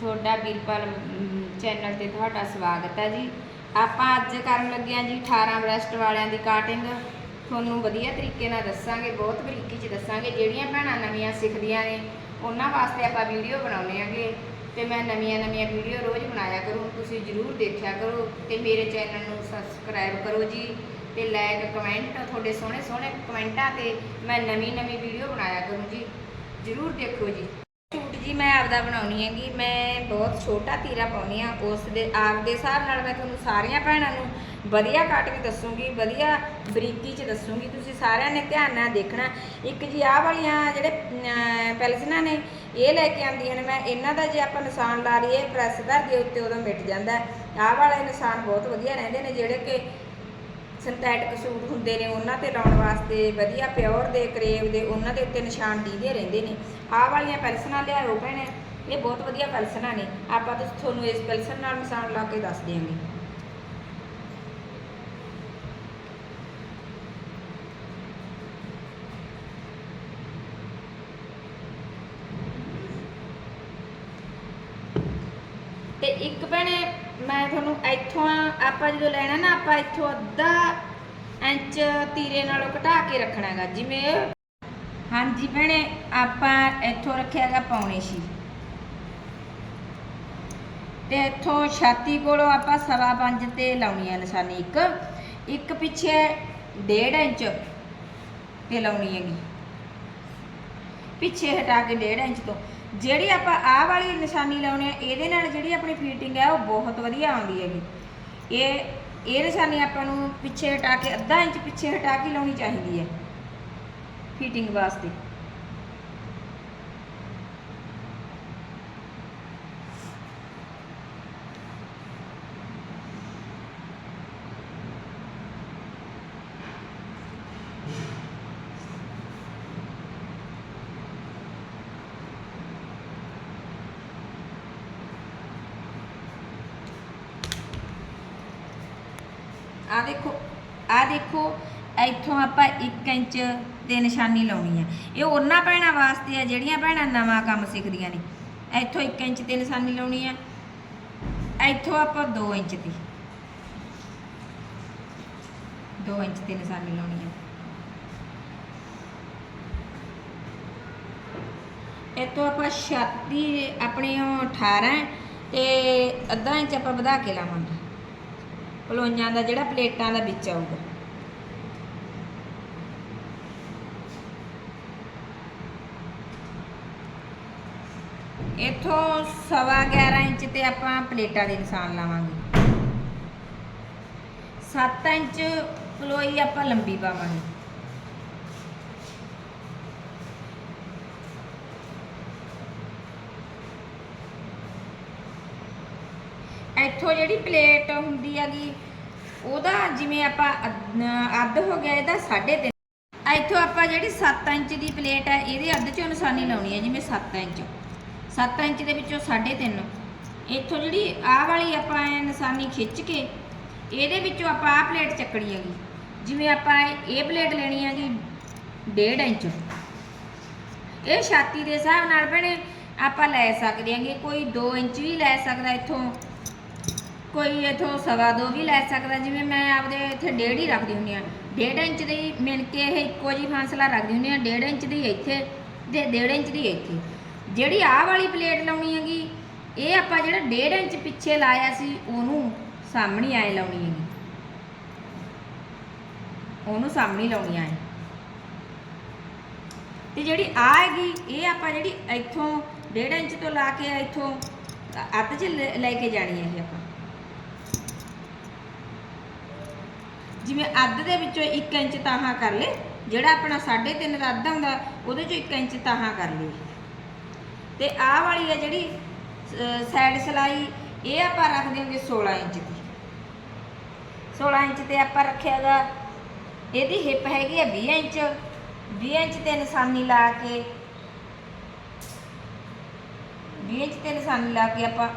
ਤੁਹਾਡਾ ਵੀਰਪਾਲ ਚੈਨਲ ਤੇ ਤੁਹਾਡਾ ਸਵਾਗਤ ਹੈ ਜੀ। ਆਪਾਂ ਅੱਜ ਕਰਨ ਲੱਗੇ ਹਾਂ ਜੀ 18 ਬ੍ਰੈਸਟ ਵਾਲਿਆਂ ਦੀ ਕਾਟਿੰਗ। ਤੁਹਾਨੂੰ ਵਧੀਆ ਤਰੀਕੇ ਨਾਲ ਦੱਸਾਂਗੇ, ਬਹੁਤ ਬਰੀਕੀ ਚ ਦੱਸਾਂਗੇ। ਜਿਹੜੀਆਂ ਭੈਣਾਂ ਨਵੀਆਂ ਸਿੱਖਦੀਆਂ ਨੇ, ਉਹਨਾਂ ਵਾਸਤੇ ਆਪਾਂ ਵੀਡੀਓ ਬਣਾਉਣੇ ਆਂਗੇ ਤੇ ਮੈਂ ਨਵੀਆਂ ਨਵੀਆਂ ਵੀਡੀਓ ਰੋਜ਼ ਬਣਾਇਆ ਕਰੂੰ। ਤੁਸੀਂ ਜਰੂਰ ਦੇਖਿਆ ਕਰੋ ਤੇ ਮੇਰੇ ਚੈਨਲ ਨੂੰ ਸਬਸਕ੍ਰਾਈਬ ਕਰੋ ਜੀ ਤੇ ਲਾਈਕ ਕਮੈਂਟ ਤੁਹਾਡੇ ਸੋਹਣੇ ਸੋਹਣੇ ਕਮੈਂਟਾਂ ਤੇ ਮੈਂ ਨਵੀਂ ਨਵੀਂ ਵੀਡੀਓ ਬਣਾਇਆ ਕਰੂੰ ਜੀ। ਜਰੂਰ ਦੇਖੋ ਜੀ। ਜੀ, ਮੈਂ ਆਪਦਾ ਬਣਾਉਣੀ ਹੈਗੀ। ਮੈਂ ਬਹੁਤ ਛੋਟਾ ਤੀਰਾ ਪਾਉਣੀ ਆ। ਉਸ ਦੇ, ਆਪ ਦੇ ਹਿਸਾਬ ਨਾਲ ਮੈਂ ਤੁਹਾਨੂੰ ਸਾਰੀਆਂ ਭੈਣਾਂ ਨੂੰ ਵਧੀਆ ਕਟਿੰਗ ਦੱਸੂਗੀ, ਵਧੀਆ ਬਰੀਕੀ ਚ ਦੱਸੂਗੀ। ਤੁਸੀਂ ਸਾਰਿਆਂ ਨੇ ਧਿਆਨ ਨਾਲ ਦੇਖਣਾ। ਇੱਕ ਜੀ, ਆਹ ਵਾਲੀਆਂ ਜਿਹੜੇ ਪੈਲਸਨਾਂ ਨੇ, ਇਹ ਲੈ ਕੇ ਆਉਂਦੀਆਂ ਨੇ। ਮੈਂ ਇਹਨਾਂ ਦਾ ਜੇ ਆਪਾਂ ਨਿਸ਼ਾਨ ਲਾ ਲਈਏ ਪ੍ਰੈਸ ਧਰ ਦੇ ਉੱਤੇ ਉਦੋਂ ਮਿਟ ਜਾਂਦਾ। ਆਹ ਵਾਲੇ ਨਿਸ਼ਾਨ ਬਹੁਤ ਵਧੀਆ ਰਹਿੰਦੇ ਨੇ, ਜਿਹੜੇ ਕਿ ਸਿੰਥੈਟਿਕ ਸੂਟ ਹੁੰਦੇ ਨੇ, ਉਹਨਾਂ ਤੇ ਲਾਉਣ ਵਾਸਤੇ ਵਧੀਆ ਪਿਓਰ ਦੇ ਕਰੇਵ ਦੇ ਉਹਨਾਂ ਦੇ ਉੱਤੇ ਨਿਸ਼ਾਨ ਦੀਦੇ ਰਹਿੰਦੇ ਨੇ। ਆਹ ਵਾਲੀਆਂ ਪੈਲਸਨਾਂ ਲਿਆਓ ਭੈਣੇ, ਇਹ ਬਹੁਤ ਵਧੀਆ ਪੈਲਸਨਾਂ ਨੇ। ਆਪਾਂ ਤਾਂ ਤੁਹਾਨੂੰ ਇਸ ਪੈਲਸਨ ਨਾਲ ਨਿਸ਼ਾਨ ਲਾ ਕੇ ਦੱਸ ਦਿਆਂਗੇ। ਤੇ ਇੱਕ ਭੈਣੇ, ਮੈਂ ਤੁਹਾਨੂੰ ਇੱਥੋਂ ਆਪਾਂ ਜਦੋਂ ਲੈਣਾ ਨਾ, ਆਪਾਂ ਇੱਥੋਂ ਅੱਧਾ ਇੰਚ ਤੀਰੇ ਨਾਲੋਂ ਘਟਾ ਕੇ ਰੱਖਣਾ ਜਿਵੇਂ ਹਾਂਜੀ ਭੈਣੇ, ਆਪਾਂ ਇੱਥੋਂ ਰੱਖਿਆ ਹੈਗਾ ਪੌਣੇ ਛੇ। ਤੇ ਇੱਥੋਂ ਛਾਤੀ ਕੋਲੋਂ ਆਪਾਂ ਸਵਾ ਪੰਜ ਤੇ ਲਾਉਣੀ ਹੈ ਨਿਸ਼ਾਨੀ ਇੱਕ। ਇੱਕ ਪਿੱਛੇ 1.5 ਇੰਚ ਤੇ ਲਾਉਣੀ ਹੈਗੀ। ਪਿੱਛੇ ਹਟਾ ਕੇ 1.5 ਇੰਚ ਤੋਂ। ਜਿਹੜੀ ਆਪਾਂ ਆਹ ਵਾਲੀ ਨਿਸ਼ਾਨੀ ਲਾਉਣੀ ਹੈ ਇਹਦੇ ਨਾਲ ਜਿਹੜੀ ਆਪਣੀ ਫੀਟਿੰਗ ਹੈ ਉਹ ਬਹੁਤ ਵਧੀਆ ਆਉਂਦੀ ਹੈਗੀ। ਇਹ ਇਹ ਨਿਸ਼ਾਨੀ ਆਪਾਂ ਨੂੰ ਪਿੱਛੇ ਹਟਾ ਕੇ, ਅੱਧਾ ਇੰਚ ਪਿੱਛੇ ਹਟਾ ਕੇ ਲਾਉਣੀ ਚਾਹੀਦੀ ਹੈ ਫੀਟਿੰਗ ਵਾਸਤੇ। ਆ ਦੇਖੋ ਆ ਦੇਖੋ, ਇੱਥੋਂ ਆਪਾਂ 1 ਇੰਚ ਤੇ ਨਿਸ਼ਾਨੀ ਲਾਉਣੀ ਹੈ। ਇਹ ਉਹਨਾਂ ਭੈਣਾਂ ਵਾਸਤੇ ਆ ਜਿਹੜੀਆਂ ਭੈਣਾਂ ਨਵਾਂ ਕੰਮ ਸਿੱਖਦੀਆਂ ਨੇ। ਇੱਥੋਂ 1 ਇੰਚ ਤੇ ਨਿਸ਼ਾਨੀ ਲਾਉਣੀ ਹੈ। ਇੱਥੋਂ ਆਪਾਂ 2 ਇੰਚ ਦੀ 2 ਇੰਚ ਤੇ ਨਿਸ਼ਾਨੀ ਲਾਉਣੀ ਹੈ। ਇੱਥੋਂ ਆਪਾਂ ਛਾਤੀ ਆਪਣੇ ਉਹ 18 ਤੇ ਅੱਧਾ ਇੰਚ ਆਪਾਂ ਵਧਾ ਕੇ ਲਾਵਾਂਗੇ। ਪਲੋਈਆਂ ਦਾ ਜਿਹੜਾ ਪਲੇਟਾਂ ਦਾ ਵਿੱਚ ਆਊਗਾ। ਇਥੋਂ ਸਵਾ 11 ਇੰਚ ਤੇ ਆਪਾਂ ਪਲੇਟਾਂ ਦੇ ਨਿਸ਼ਾਨ ਲਾਵਾਂਗੇ। 7 ਇੰਚ ਪਲੋਈ ਆਪਾਂ ਲੰਬੀ ਪਾਵਾਂਗੇ। ਇੱਥੋਂ ਜਿਹੜੀ ਪਲੇਟ ਹੁੰਦੀ ਹੈਗੀ, ਉਹਦਾ ਜਿਵੇਂ ਆਪਾਂ ਅੱਧ ਹੋ ਗਿਆ, ਇਹਦਾ 3.5 ਇੱਥੋਂ ਆਪਾਂ ਜਿਹੜੀ 7 ਇੰਚ ਦੀ ਪਲੇਟ ਹੈ, ਇਹਦੇ ਅੱਧ ਚੋਂ ਨਿਸ਼ਾਨੀ ਲਾਉਣੀ ਹੈ, ਜਿਵੇਂ 7 ਇੰਚ। 7 ਇੰਚ ਦੇ ਵਿੱਚੋਂ 3.5 ਇੱਥੋਂ ਜਿਹੜੀ ਆਹ ਵਾਲੀ ਆਪਾਂ ਇਹ ਨਿਸ਼ਾਨੀ ਖਿੱਚ ਕੇ, ਇਹਦੇ ਵਿੱਚੋਂ ਆਪਾਂ ਆਹ ਪਲੇਟ ਚੱਕਣੀ ਹੈਗੀ। ਜਿਵੇਂ ਆਪਾਂ ਇਹ ਪਲੇਟ ਲੈਣੀ ਹੈਗੀ 1.5 ਇੰਚ। ਇਹ ਛਾਤੀ ਦੇ ਹਿਸਾਬ ਨਾਲ ਭੈਣੇ ਆਪਾਂ ਲੈ ਸਕਦੇ ਹਾਂਗੇ, ਕੋਈ 2 ਇੰਚ ਵੀ ਲੈ ਸਕਦਾ ਇੱਥੋਂ। ਕੋਈ ਇਥੋਂ ਸਵਾ ਦੋ ਵੀ ਲੈ ਸਕਦਾ, ਜਿਵੇਂ ਮੈਂ ਆਪਦੇ ਇੱਥੇ ਡੇਢ ਹੀ ਰੱਖਦੀ ਹੁੰਦੀ ਆ ਡੇਢ ਇੰਚ ਦੀ ਮਿਣ ਕੇ ਇਹ ਇੱਕੋ ਜੀ ਫਾਸਲਾ ਰੱਖਦੀ ਹੁੰਦੀ ਆ ਡੇਢ ਇੰਚ ਦੀ ਇੱਥੇ ਤੇ ਡੇਢ ਇੰਚ ਦੀ ਇੱਥੇ। ਜਿਹੜੀ ਆਹ ਵਾਲੀ ਪਲੇਟ ਲਾਉਣੀ ਹੈਗੀ, ਇਹ ਆਪਾਂ ਜਿਹੜਾ ਡੇਢ ਇੰਚ ਪਿੱਛੇ ਲਾਇਆ ਸੀ, ਉਹਨੂੰ ਸਾਹਮਣੇ ਆਏ ਲਾਉਣੀ ਹੈਗੀ। ਉਹਨੂੰ ਸਾਹਮਣੇ ਲਾਉਣੀ ਆਏ। ਤੇ ਜਿਹੜੀ ਆ ਹੈਗੀ, ਇਹ ਆਪਾਂ ਜਿਹੜੀ ਇੱਥੋਂ ਡੇਢ ਇੰਚ ਤੋਂ ਲਾ ਕੇ ਇੱਥੋਂ ਅੱਧ 'ਚ ਲੈ ਲੈ ਕੇ ਜਾਣੀ ਹੈ ਇਹ ਆਪਾਂ। ਜਿਵੇਂ ਅੱਧ ਦੇ ਵਿੱਚੋਂ 1 ਇੰਚ ਤਾਹਾਂ ਕਰ ਲੇ ਜਿਹੜਾ ਆਪਣਾ 3.5 ਦਾ ਅੱਧਾ ਹੁੰਦਾ, ਉਹਦੇ ਚੋਂ 1 ਇੰਚ ਤਾਹਾਂ ਕਰ ਲਈ ਤੇ ਆਹ ਵਾਲੀ ਹੈ ਜਿਹੜੀ ਸਾਈਡ ਸਲਾਈ, ਇਹ ਆਪਾਂ ਰੱਖ ਦਿਆਂਗੇ 16 ਇੰਚ ਦੀ। 16 ਇੰਚ ਤੇ ਆਪਾਂ ਰੱਖਿਆਗਾ ਇਹਦੀ ਹਿੱਪ ਹੈਗੀ ਹੈ 20 ਇੰਚ 20 ਇੰਚ ਤੇ ਨਿਸ਼ਾਨੀ ਲਾ ਕੇ 20 ਇੰਚ ਤੇ ਨਿਸ਼ਾਨੀ ਲਾ ਕੇ ਆਪਾਂ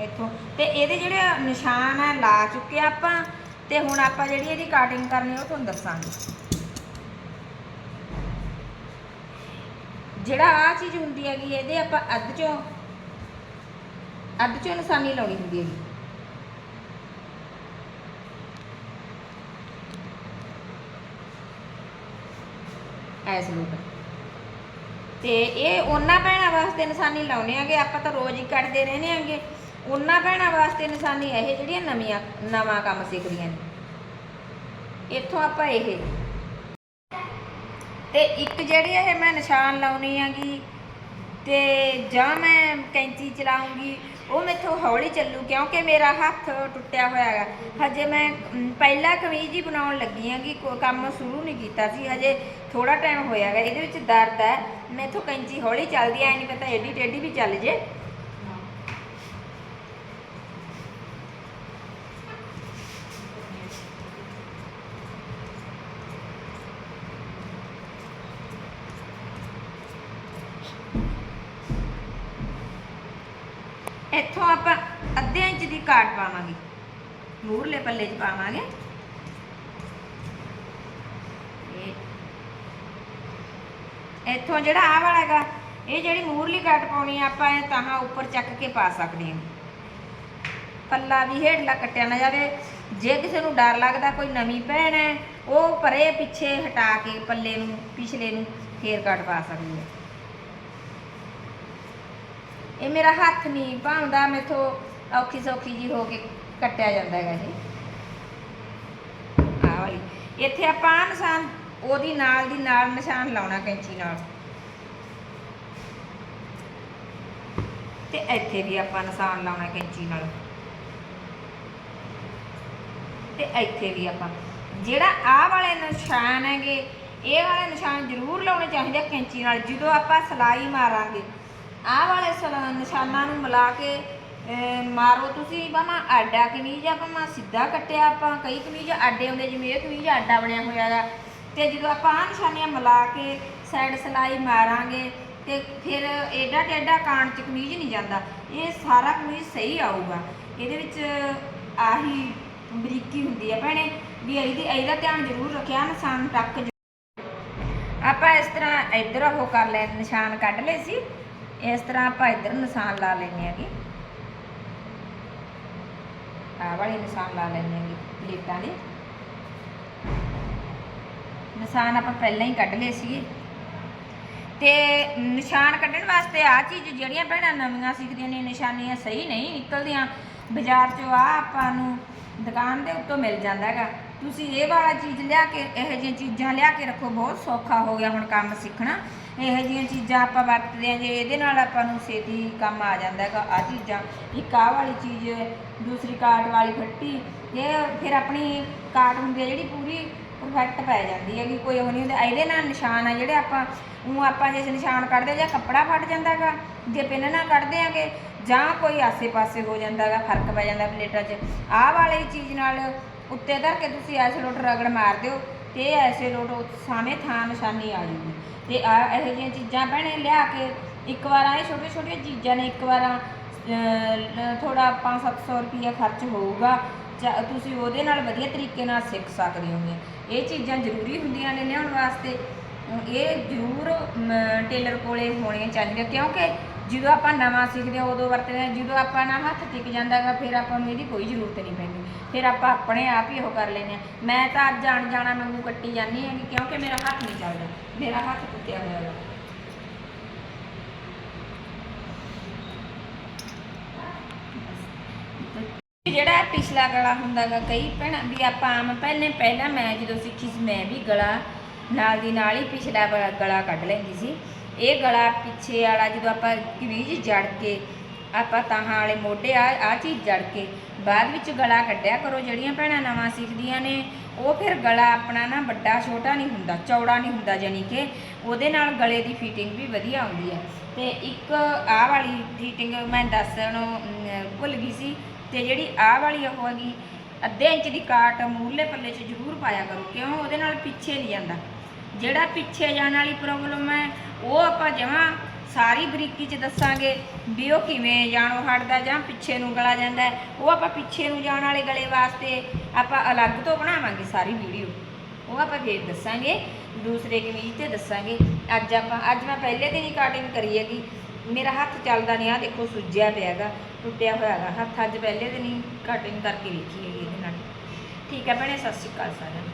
ਇੱਥੋਂ, ਤੇ ਇਹਦੇ ਜਿਹੜੇ ਨਿਸ਼ਾਨ ਆ, ਲਾ ਚੁੱਕੇ ਆਪਾਂ ਤੇ ਹੁਣ ਆਪਾਂ ਜਿਹੜੀ ਇਹਦੀ ਕਟਿੰਗ ਕਰਨੀ ਉਹ ਤੁਹਾਨੂੰ ਦੱਸਾਂਗੇ। ਜਿਹੜਾ ਆ ਚੀਜ਼ ਹੁੰਦੀ ਹੈਗੀ, ਇਹਦੇ ਆਪਾਂ ਅੱਧ ਚੋਂ ਅੱਧ ਚੋਂ ਨਿਸ਼ਾਨੀ ਲਾਉਣੀ ਹੁੰਦੀ ਹੈਗੀ। ਐਸ ਲੋਟ ਤੇ ਇਹ ਉਹਨਾਂ ਭੈਣਾਂ ਵਾਸਤੇ ਨਿਸ਼ਾਨੀ ਲਾਉਨੇ ਆਗੇ ਆਪਾਂ ਤਾਂ ਰੋਜ਼ ਹੀ ਕੱਟਦੇ ਰਹਿੰਦੇ ਆਂਗੇ ਉਹਨਾਂ ਭੈਣਾਂ ਵਾਸਤੇ ਨਿਸ਼ਾਨੀ ਇਹ ਜਿਹੜੀਆਂ ਨਵੀਆਂ ਨਵਾਂ ਕੰਮ ਸਿੱਖਦੀਆਂ ਨੇ। ਇੱਥੋਂ ਆਪਾਂ ਇਹ। ਤੇ ਇੱਕ ਜਿਹੜੀ ਇਹ ਮੈਂ ਨਿਸ਼ਾਨ ਲਾਉਣੀ ਹੈਗੀ ਤੇ ਜਾਂ ਮੈਂ ਕੈਂਚੀ ਚਲਾਉਂਗੀ ਉਹ ਮੇਥੋਂ ਹੌਲੀ ਚੱਲੂ ਕਿਉਂਕਿ ਮੇਰਾ ਹੱਥ ਟੁੱਟਿਆ ਹੋਇਆ ਹੈਗਾ। ਹਜੇ ਮੈਂ ਅਮ, ਪਹਿਲਾ ਕਮੀਜ਼ ਹੀ ਬਣਾਉਣ ਲੱਗੀ ਆਂਗੀ ਕੋਈ ਕੰਮ ਸ਼ੁਰੂ ਨਹੀਂ ਕੀਤਾ ਸੀ ਹਜੇ ਥੋੜਾ ਟਾਈਮ ਹੋਇਆ ਹੈਗਾ ਇਹਦੇ ਵਿੱਚ ਦਰਦ ਹੈ। ਮੇਥੋਂ ਕੈਂਚੀ ਹੌਲੀ ਚੱਲਦੀ ਐ ਨਹੀਂ ਪਤਾ ਏਡੀ ਟੇਢੀ ਵੀ ਚੱਲ ਜੇ। ਇੱਥੋਂ ਆਪਾਂ ਅੱਧੇ ਇੰਚ ਦੀ ਕਾਟ ਪਾਵਾਂਗੇ। ਮੂਰਲੇ ਪੱਲੇ 'ਚ ਪਾਵਾਂਗੇ। ਇੱਥੋਂ ਜਿਹੜਾ ਆਹ ਵਾਲਾ ਹੈਗਾ, ਇਹ ਜਿਹੜੀ ਮੂਰਲੀ ਕਾਟ ਪਾਉਣੀ ਆਪਾਂ ਇਹ ਤਾਹਾਂ ਉੱਪਰ ਚੱਕ ਕੇ ਪਾ ਸਕਦੇ ਹਾਂ। ਪੱਲਾ ਵੀ ਹੇਠਲਾ ਕੱਟਿਆ ਨਾ ਜਾਵੇ। ਜੇ ਕਿਸੇ ਨੂੰ ਡਰ ਲੱਗਦਾ ਕੋਈ ਨਵੀਂ ਭੈਣ ਹੈ, ਉਹ ਪਰੇ ਪਿੱਛੇ ਹਟਾ ਕੇ ਪੱਲੇ ਨੂੰ, ਪਿਛਲੇ ਨੂੰ ਫੇਰ ਕੱਟ ਪਾ ਸਕਦੀ ਹੈ। ਇਹ ਮੇਰਾ ਹੱਥ ਨਹੀਂ ਭਾਉਂਦਾ, ਮੇਥੋਂ ਔਖੀ ਸੌਖੀ ਜੀ ਹੋ ਕੇ ਕੱਟਿਆ ਜਾਂਦਾ ਹੈਗਾ ਇਹ। ਆਹ ਵਾਲੀ। ਇੱਥੇ ਆਪਾਂ ਨਿਸ਼ਾਨ, ਉਹਦੀ ਨਾਲ ਦੀ ਨਾਲ ਨਿਸ਼ਾਨ ਲਾਉਣਾ ਕੈਂਚੀ ਨਾਲ। ਤੇ ਇੱਥੇ ਵੀ ਆਪਾਂ ਨਿਸ਼ਾਨ ਲਾਉਣਾ ਕੈਂਚੀ ਨਾਲ। ਤੇ ਇੱਥੇ ਵੀ ਆਪਾਂ, ਜਿਹੜਾ ਆਹ ਵਾਲੇ ਨਿਸ਼ਾਨ ਹੈਗੇ, ਇਹ ਵਾਲੇ ਨਿਸ਼ਾਨ ਜ਼ਰੂਰ ਲਾਉਣੇ ਚਾਹੀਦੇ ਆ ਕੈਂਚੀ ਨਾਲ, ਜਦੋਂ ਆਪਾਂ ਸਲਾਈ ਮਾਰਾਂਗੇ। ਆਹ ਵਾਲੇ ਸਲਾ- ਨਿਸ਼ਾਨਾਂ ਨੂੰ ਮਿਲਾ ਕੇ ਅਹ, ਮਾਰੋ ਤੁਸੀਂ ਭਾਵੇਂ ਆਡਾ ਕਮੀਜ਼ ਆ ਭਾਵੇਂ ਸਿੱਧਾ ਕੱਟਿਆ ਆਪਾਂ ਕਈ ਕਮੀਜ਼ ਆਡੇ ਹੁੰਦੇ ਜਿਵੇਂ ਇਹ ਕਮੀਜ਼ ਆਡਾ ਬਣਿਆ ਹੋਇਆ ਹੈਗਾ ਤੇ ਜਦੋਂ ਆਪਾਂ ਆਹ ਨਿਸ਼ਾਨੀਆਂ ਮਿਲਾ ਕੇ ਸਾਈਡ ਸਲਾਈ ਮਾਰਾਂਗੇ ਤੇ ਫਿਰ ਏਡਾ ਟੇਡਾ ਕਾਣ ਚ ਕਮੀਜ਼ ਨਹੀਂ ਜਾਂਦਾ। ਇਹ ਸਾਰਾ ਕਮੀਜ਼ ਸਹੀ ਆਊਗਾ। ਇਹਦੇ ਵਿੱਚ ਆਹੀ ਬਰੀਕੀ ਹੁੰਦੀ ਹੈ ਭੈਣੇ ਵੀ ਇਹਦੀ ਇਹਦਾ ਧਿਆਨ ਜ਼ਰੂਰ ਰੱਖਿਆ ਨਿਸ਼ਾਨ ਟੱਕ ਆਪਾਂ ਇਸ ਤਰ੍ਹਾਂ ਇੱਧਰ ਉਹ ਕਰ ਲੈ ਨਿਸ਼ਾਨ ਕੱਢ ਲਏ ਸੀ। ਇਸ ਤਰ੍ਹਾਂ ਆਪਾਂ ਇੱਧਰ ਨਿਸ਼ਾਨ ਲਾ ਲੈਣੇ ਆਗੇ ਆਹ ਵਾਲੇ ਨਿਸ਼ਾਨ ਲਾ ਲੈਣੇ ਆਗੇ ਪਲੇਟਾਂ ਦੇ। ਨਿਸ਼ਾਨ ਆਪਾਂ ਪਹਿਲਾਂ ਹੀ ਕੱਢ ਲਏ ਸੀਗੇ। ਤੇ ਨਿਸ਼ਾਨ ਕੱਢਣ ਵਾਸਤੇ ਆ ਚੀਜ਼ ਜਿਹੜੀਆਂ ਭੈਣਾਂ ਨਵੀਆਂ ਸਿੱਖਦੀਆਂ ਨੇ, ਨਿਸ਼ਾਨੀਆਂ ਸਹੀ ਨਹੀਂ ਨਿਕਲਦੀਆਂ। ਬਾਜ਼ਾਰ 'ਚੋਂ ਆ ਆਪਾਂ ਨੂੰ ਦੁਕਾਨ ਦੇ ਉੱਤੋਂ ਮਿਲ ਜਾਂਦਾ ਹੈਗਾ। ਤੁਸੀਂ ਇਹ ਵਾਲਾ ਚੀਜ਼ ਲਿਆ ਕੇ, ਇਹੋ ਜਿਹੀਆਂ ਚੀਜ਼ਾਂ ਲਿਆ ਕੇ ਰੱਖੋ, ਬਹੁਤ ਸੌਖਾ ਹੋ ਗਿਆ ਹੁਣ ਕੰਮ ਸਿੱਖਣਾ। ਇਹੋ ਜਿਹੀਆਂ ਚੀਜ਼ਾਂ ਆਪਾਂ ਵਰਤਦੇ ਆਂ ਜੇ ਇਹਦੇ ਨਾਲ ਆਪਾਂ ਨੂੰ ਛੇਤੀ ਕੰਮ ਆ ਜਾਂਦਾ ਹੈਗਾ ਆ ਚੀਜ਼ਾਂ। ਇੱਕ ਆਹ ਵਾਲੀ ਚੀਜ਼, ਦੂਸਰੀ ਕਾਟ ਵਾਲੀ ਫੱਟੀ ਇਹ ਫਿਰ ਆਪਣੀ ਕਾਟ ਹੁੰਦੀ ਹੈ ਜਿਹੜੀ ਪੂਰੀ ਪਰਫੈਕਟ ਪੈ ਜਾਂਦੀ ਹੈਗੀ, ਕੋਈ ਉਹ ਨਹੀਂ ਹੁੰਦਾ। ਇਹਦੇ ਨਾਲ ਨਿਸ਼ਾਨ ਆ ਜਿਹੜੇ ਆਪਾਂ ਉਹ ਆਪਾਂ ਜੇ ਨਿਸ਼ਾਨ ਕੱਢਦੇ, ਜਾਂ ਕੱਪੜਾ ਫਟ ਜਾਂਦਾ ਹੈਗਾ, ਜੇ ਪਿੰਨ ਨਾਲ ਕੱਢਦੇ ਆਂਗੇ ਜਾਂ ਕੋਈ ਆਸੇ-ਪਾਸੇ ਹੋ ਜਾਂਦਾ ਹੈਗਾ, ਫ਼ਰਕ ਪੈ ਜਾਂਦਾ ਪਲੇਟਾਂ 'ਚ। ਆਹ ਵਾਲੀ ਚੀਜ਼ ਨਾਲ ਉੱਤੇ ਧਰ ਕੇ ਤੁਸੀਂ ਐਸੇ ਲੋਟ ਰਗੜ ਮਾਰ ਦਿਓ ਤੇ ਐਸੇ ਲੋਟ ਉਸ ਸਾਹਮਣੇ ਥਾਂ ਨਿਸ਼ਾਨੀ ਆ ਜੂਗੀ ਤੇ ਆ ਇਹੋ ਜਿਹੀਆਂ ਚੀਜ਼ਾਂ ਭੈਣੇ ਲਿਆ ਕੇ ਇੱਕ ਵਾਰ ਇਹ ਛੋਟੀਆਂ ਛੋਟੀਆਂ ਚੀਜ਼ਾਂ ਨੇ, ਇੱਕ ਵਾਰ ਥੋੜਾ 5-700 ਰੁਪਈਆ ਖਰਚ ਹੋਊਗਾ। ਜਾਂ ਤੁਸੀਂ ਉਹਦੇ ਨਾਲ ਵਧੀਆ ਤਰੀਕੇ ਨਾਲ ਸਿੱਖ ਸਕਦੇ ਹੋਗੇ। ਇਹ ਚੀਜ਼ਾਂ ਜ਼ਰੂਰੀ ਹੁੰਦੀਆਂ ਨੇ ਲਿਆਉਣ ਵਾਸਤੇ। ਇਹ ਜ਼ਰੂਰ ਟੇਲਰ ਕੋਲੇ ਹੋਣੀਆਂ ਚਾਹੀਦੀਆਂ, ਕਿਉਂਕਿ ਜਦੋਂ ਆਪਾਂ ਨਵਾਂ ਸਿੱਖਦੇ ਹਾਂ, ਉਦੋਂ ਵਰਤਦੇ ਹਾਂ। ਜਦੋਂ ਆਪਾਂ ਨਾ ਹੱਥ ਟਿਕ ਜਾਂਦਾ ਹੈਗਾ, ਫਿਰ ਆਪਾਂ ਨੂੰ ਇਹਦੀ ਕੋਈ ਜ਼ਰੂਰਤ ਨਹੀਂ ਪੈਂਦੀ। ਫਿਰ ਆਪਾਂ ਆਪਣੇ ਆਪ ਹੀ ਉਹ ਕਰ ਲੈਂਦੇ ਹਾਂ। ਮੈਂ ਤਾਂ ਅੱਜ ਜਾਣ ਜਾਣਾ ਵਾਂਗੂ ਕੱਟੀ ਜਾਂਦੀ ਹਾਂ ਕਿਉਂਕਿ ਮੇਰਾ ਹੱਥ ਨਹੀਂ ਚੱਲਦਾ। ਮੇਰਾ ਹੱਥ ਟੁੱਟਿਆ ਹੋਇਆ ਹੈ ਜਿਹੜਾ ਪਿਛਲਾ ਗਲਾ ਹੁੰਦਾਗਾ ਕਈ ਭੈਣਾਂ ਵੀ ਆਪਾਂ ਆਮ ਪਹਿਲੇ, ਪਹਿਲਾਂ ਮੈਂ ਜਦੋਂ ਸਿੱਖੀ ਸੀ, ਮੈਂ ਵੀ ਗਲਾ ਨਾਲ ਦੀ ਨਾਲ ਹੀ ਪਿਛਲਾ ਗਲਾ ਕੱਢ ਲੈਂਦੀ ਸੀ। ਇਹ ਗਲਾ ਪਿੱਛੇ ਵਾਲਾ ਜਦੋਂ ਆਪਾਂ ਕਮੀਜ਼ ਜੜ ਕੇ ਆਪਾਂ ਤਾਹਾਂ ਵਾਲੇ ਮੋਢੇ ਆ ਆ ਚੀਜ਼ ਜੜ ਕੇ ਬਾਅਦ ਵਿੱਚ ਗਲਾ ਕੱਢਿਆ ਕਰੋ ਜਿਹੜੀਆਂ ਭੈਣਾਂ ਨਵਾਂ ਸਿੱਖਦੀਆਂ ਨੇ ਉਹ ਫਿਰ ਗਲਾ ਆਪਣਾ ਨਾ ਵੱਡਾ ਛੋਟਾ ਨਹੀਂ ਹੁੰਦਾ ਚੌੜਾ ਨਹੀਂ ਹੁੰਦਾ ਜਾਨੀ ਕਿ ਉਹਦੇ ਨਾਲ ਗਲੇ ਦੀ ਫਿਟਿੰਗ ਵੀ ਵਧੀਆ ਆਉਂਦੀ ਹੈ। ਤੇ ਇੱਕ ਆਹ ਵਾਲੀ ਫਿਟਿੰਗ ਮੈਂ ਦੱਸਣ ਅਮ, ਭੁੱਲ ਗਈ ਸੀ ਤੇ ਜਿਹੜੀ ਆਹ ਵਾਲੀ ਉਹ ਹੈਗੀ ਅੱਧੇ ਇੰਚ ਦੀ ਕਾਟ ਮੂਹਰਲੇ ਪੱਲੇ 'ਚ ਜ਼ਰੂਰ ਪਾਇਆ ਕਰੋ ਕਿਉਂ? ਉਹਦੇ ਨਾਲ ਪਿੱਛੇ ਨਹੀਂ ਜਾਂਦਾ। ਜਿਹੜਾ ਪਿੱਛੇ ਜਾਣ ਵਾਲੀ ਪ੍ਰੋਬਲਮ ਹੈ ਉਹ ਆਪਾਂ ਜਮਾਂ ਸਾਰੀ ਬਰੀਕੀ 'ਚ ਦੱਸਾਂਗੇ ਵੀ ਉਹ ਕਿਵੇਂ ਜਾਣੋ ਹਟਦਾ ਜਾਂ ਪਿੱਛੇ ਨੂੰ ਗਲਾ ਜਾਂਦਾ ਹੈ। ਉਹ ਆਪਾਂ ਪਿੱਛੇ ਨੂੰ ਜਾਣ ਵਾਲੇ ਗਲੇ ਵਾਸਤੇ ਆਪਾਂ ਅਲੱਗ ਤੋਂ ਬਣਾਵਾਂਗੇ ਸਾਰੀ ਵੀਡੀਓ। ਉਹ ਆਪਾਂ ਫੇਰ ਦੱਸਾਂਗੇ, ਦੂਸਰੇ ਕਮੀਜ਼ ਤੇ ਦੱਸਾਂਗੇ। ਅੱਜ ਆਪਾਂ, ਅੱਜ ਮੈਂ ਪਹਿਲੇ ਦਿਨ ਹੀ ਕਟਿੰਗ ਕਰੀ ਹੈਗੀ। ਮੇਰਾ ਹੱਥ ਚੱਲਦਾ ਨਹੀਂ ਆ ਦੇਖੋ ਸੁੱਜਿਆ ਪਿਆ ਪਿਆਗਾ, ਟੁੱਟਿਆ ਹੋਇਆ ਹੈਗਾ ਹੱਥ ਅੱਜ ਪਹਿਲੇ ਦਿਨ ਹੀ ਕਟਿੰਗ ਕਰਕੇ ਵੇਖੀ ਹੈਗੀ ਇਹਦੇ ਨਾਲ। ਠੀਕ ਹੈ ਭੈਣੇ, ਸਤਿ ਸ਼੍ਰੀ ਅਕਾਲ ਸਾਰਿਆਂ ਨੂੰ।